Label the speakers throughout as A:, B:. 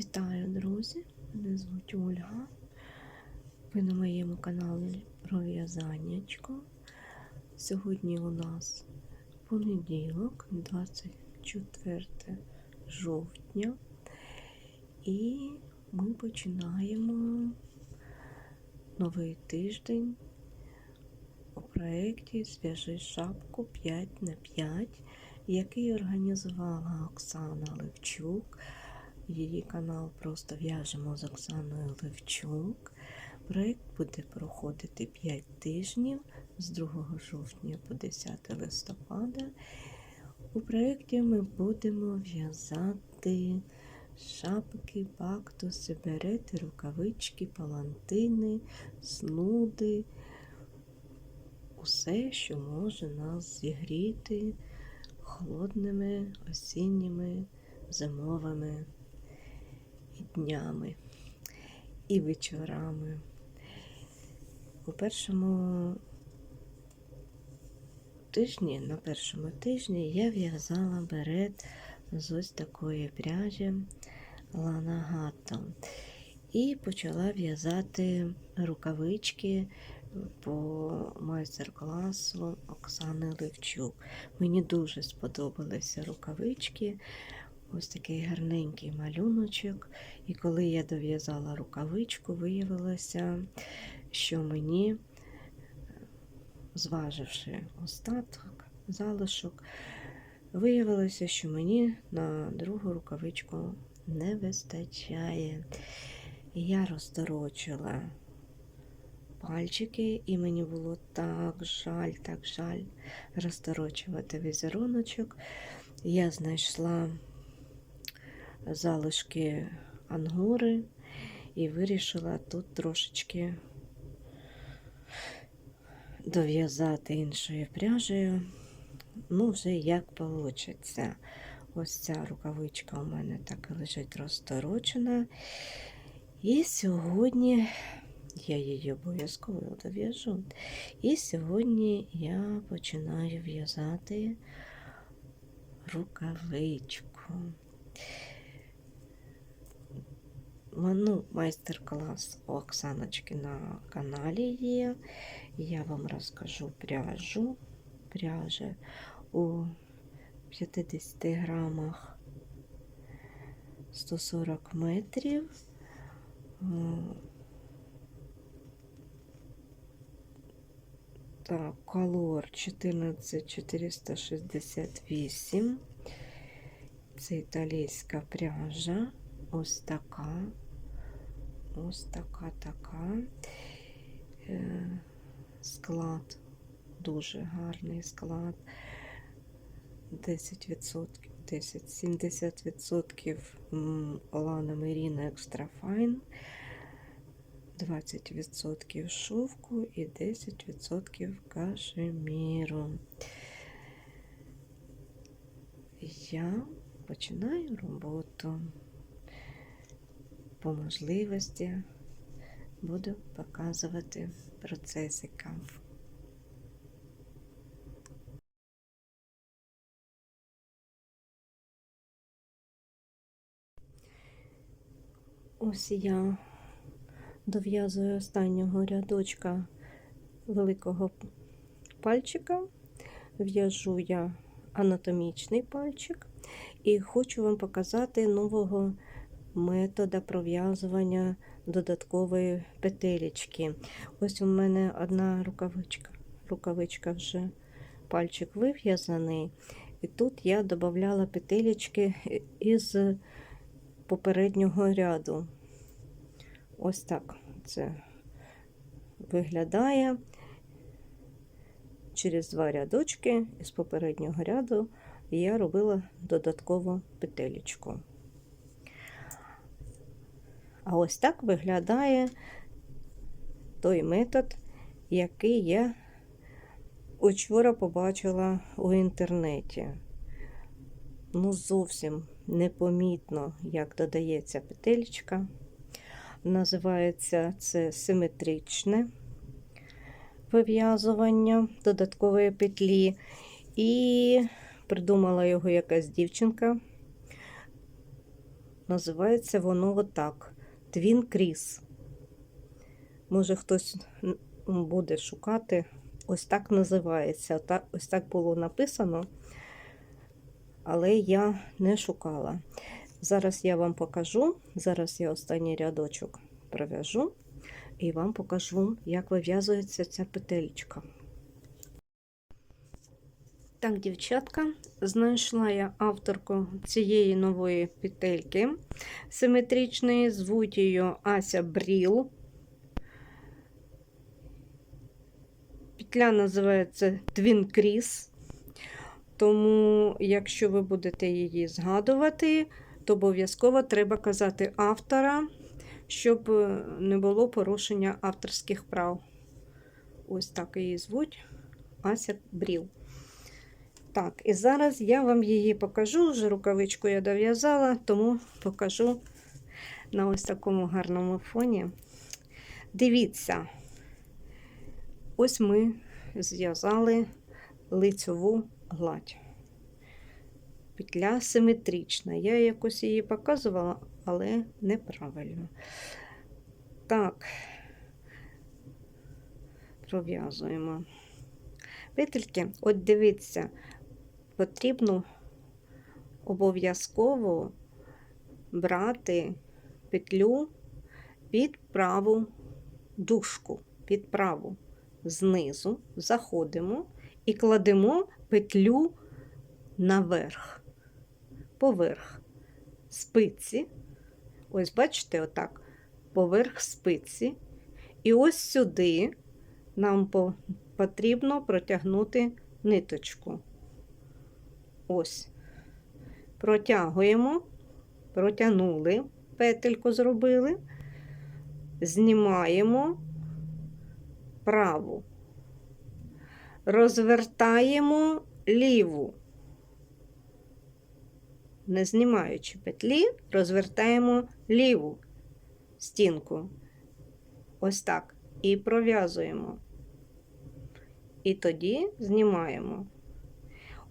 A: Вітаю, друзі! Мене звуть Ольга. Ви на моєму каналі про в'язаннячко. Сьогодні у нас понеділок, 24 жовтня, і ми починаємо новий тиждень у проєкті Зв'яжи шапку 5 на 5, який організувала Оксана Левчук. Її канал просто в'яжемо з Оксаною Левчук. Проєкт буде проходити 5 тижнів з 2 жовтня по 10 листопада. У проєкті ми будемо в'язати шапки, бактуси, берети, рукавички, палантини, снуди, усе, що може нас зігріти холодними осінніми зимовими днями і вечорами. У першому тижні, на першому тижні я в'язала берет з ось такої пряжі ланагато. І почала в'язати рукавички по майстер-класу Оксани Левчук. Мені дуже сподобалися рукавички. Ось такий гарненький малюночок. І коли я дов'язала рукавичку, виявилося, що мені, зваживши остаток, залишок, виявилося, що мені на другу рукавичку не вистачає. Я розторочила пальчики, і мені було так жаль, так жаль розторочувати візеруночок. Я знайшла залишки ангори і вирішила тут трошечки дов'язати іншою пряжею. Ну, вже як вийде. Ось ця рукавичка у мене так лежить розторочена. І сьогодні я її обов'язково дов'яжу. І сьогодні я починаю в'язати рукавичку. Ну, майстер-клас у Оксаночки на каналі є. Я вам розкажу пряжу. Пряжа у 50 грамах 140 метрів. Так, колор 14468. Це італійська пряжа. Ось така. Ось така така. Е, Склад, дуже гарний склад. 10%, 10, 70% Олана Меріна Екстра Файн, 20% шовку і 10% кашеміру. Я починаю роботу. По можливості буду показувати процесика. Ось я дов'язую останнього рядочка великого пальчика, в'яжу я анатомічний пальчик і хочу вам показати нового метода пров'язування додаткової петелечки. Ось у мене одна рукавичка. Рукавичка вже пальчик вив'язаний. І тут я додавала петелечки із попереднього ряду. Ось так це виглядає. Через два рядочки із попереднього ряду я робила додаткову петелечку. А ось так виглядає той метод, який я учора побачила у інтернеті. Ну, зовсім непомітно, як додається петелька. Називається це симетричне вив'язування додаткової петлі. І придумала його якась дівчинка називається воно отак. Твін Кріс. Може, хтось буде шукати. Ось так називається. Ось так було написано, але я не шукала. Зараз я вам покажу. Зараз я останній рядочок пров'яжу і вам покажу, як вив'язується ця петелька. Так, дівчатка, знайшла я авторку цієї нової петельки симетричної, звуть її Ася Бріл. Петля називається Twin Crease. Тому, якщо ви будете її згадувати, то обов'язково треба казати автора, щоб е, не було порушення авторських прав. Ось так її звуть Ася Бріл. Так, і зараз я вам її покажу. Вже рукавичку я дов'язала, тому покажу на ось такому гарному фоні. Дивіться, ось ми зв'язали лицьову гладь. Петля симетрична. Я якось її показувала, але неправильно. Так, пров'язуємо. Петельки, от дивіться, потрібно обов'язково брати петлю під праву дужку, під праву знизу, заходимо і кладемо петлю наверх, поверх спиці. Ось, бачите, отак, поверх спиці. І ось сюди нам потрібно протягнути ниточку. Ось. Протягуємо, протягнули, петельку зробили, знімаємо праву, розвертаємо ліву. Не знімаючи петлі, розвертаємо ліву стінку. Ось так. І пров'язуємо. І тоді знімаємо.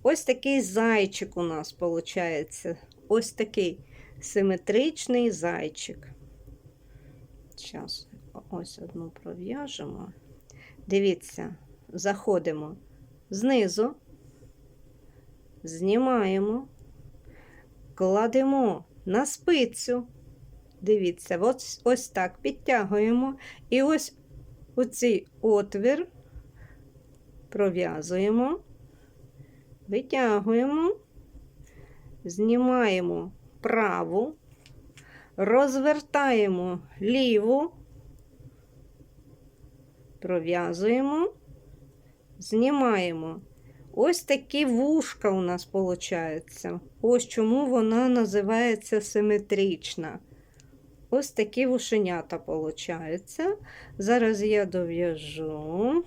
A: Ось такий зайчик у нас виходить. Ось такий симетричний зайчик. Зараз ось одну пров'яжемо. Дивіться, заходимо знизу, знімаємо, кладемо на спицю. Дивіться, ось, ось так підтягуємо. І ось у цей отвір пров'язуємо, витягуємо, знімаємо праву, розвертаємо ліву, пров'язуємо, знімаємо. Ось такі вушка у нас виходить. Ось чому вона називається симетрична. Ось такі вушенята виходить. Зараз я дов'яжу.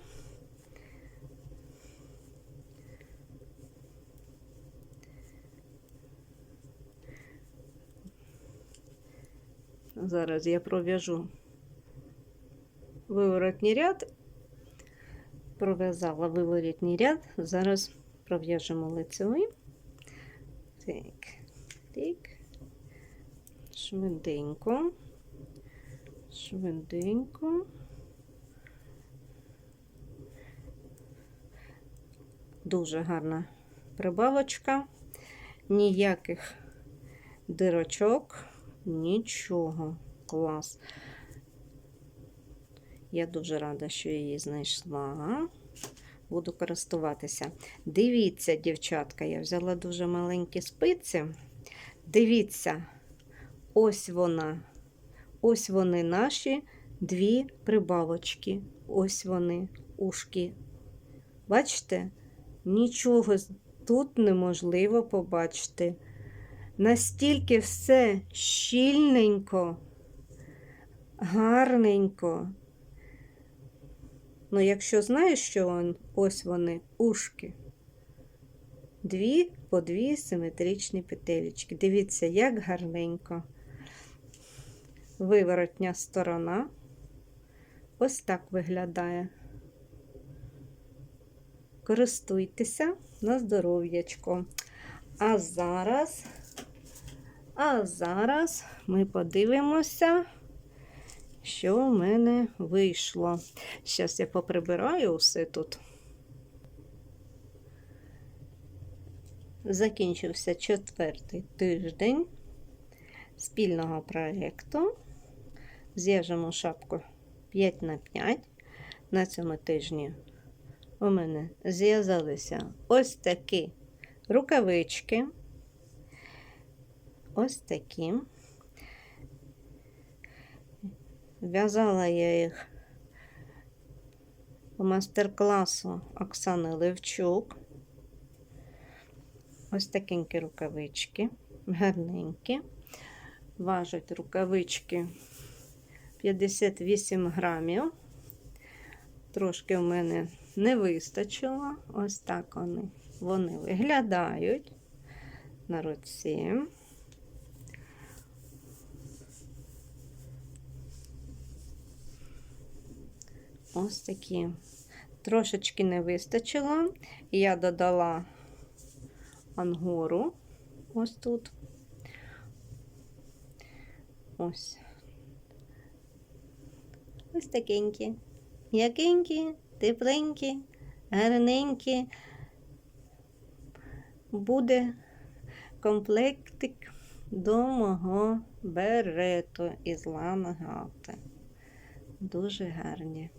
A: Зараз я пров'яжу виворотній ряд, пров'язала виворотній ряд, зараз пров'яжемо лицевий. Так, так, швиденько, швиденько. Дуже гарна прибавочка, ніяких дирочок, нічого. Клас. Я дуже рада, що її знайшла. Буду користуватися. Дивіться, дівчатка, я взяла дуже маленькі спиці. Дивіться, ось вона. Ось вони наші дві прибавочки. Ось вони, ушки. Бачите? Нічого тут неможливо побачити. Настільки все щільненько, гарненько. Ну, якщо знаєш, що он, ось вони, ушки. Дві по дві симетричні петелечки. Дивіться, як гарненько. Виворотня сторона. Ось так виглядає. Користуйтеся на здоров'ячко. А зараз, А зараз ми подивимося, що в мене вийшло. Зараз я поприбираю все тут. Закінчився четвертий тиждень спільного проєкту. Зв'яжемо шапку 5 на 5. На цьому тижні у мене зв'язалися ось такі рукавички. Ось такі. В'язала я їх по мастер-класу Оксани Левчук. Ось такенькі рукавички, гарненькі. Важать рукавички 58 грамів. Трошки в мене не вистачило. Ось так вони, вони виглядають на руці. Ось такі. Трошечки не вистачило. Я додала ангору ось тут. Ось. Ось такенькі. М'якенькі, тепленькі, гарненькі. Буде комплектик до мого берету із лана гати. Дуже гарні.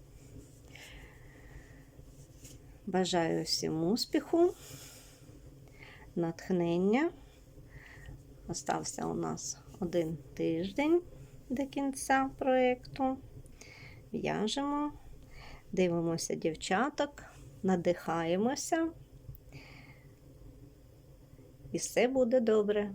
A: Бажаю всім успіху, натхнення. Остався у нас один тиждень до кінця проєкту. В'яжемо, дивимося дівчаток, надихаємося. І все буде добре.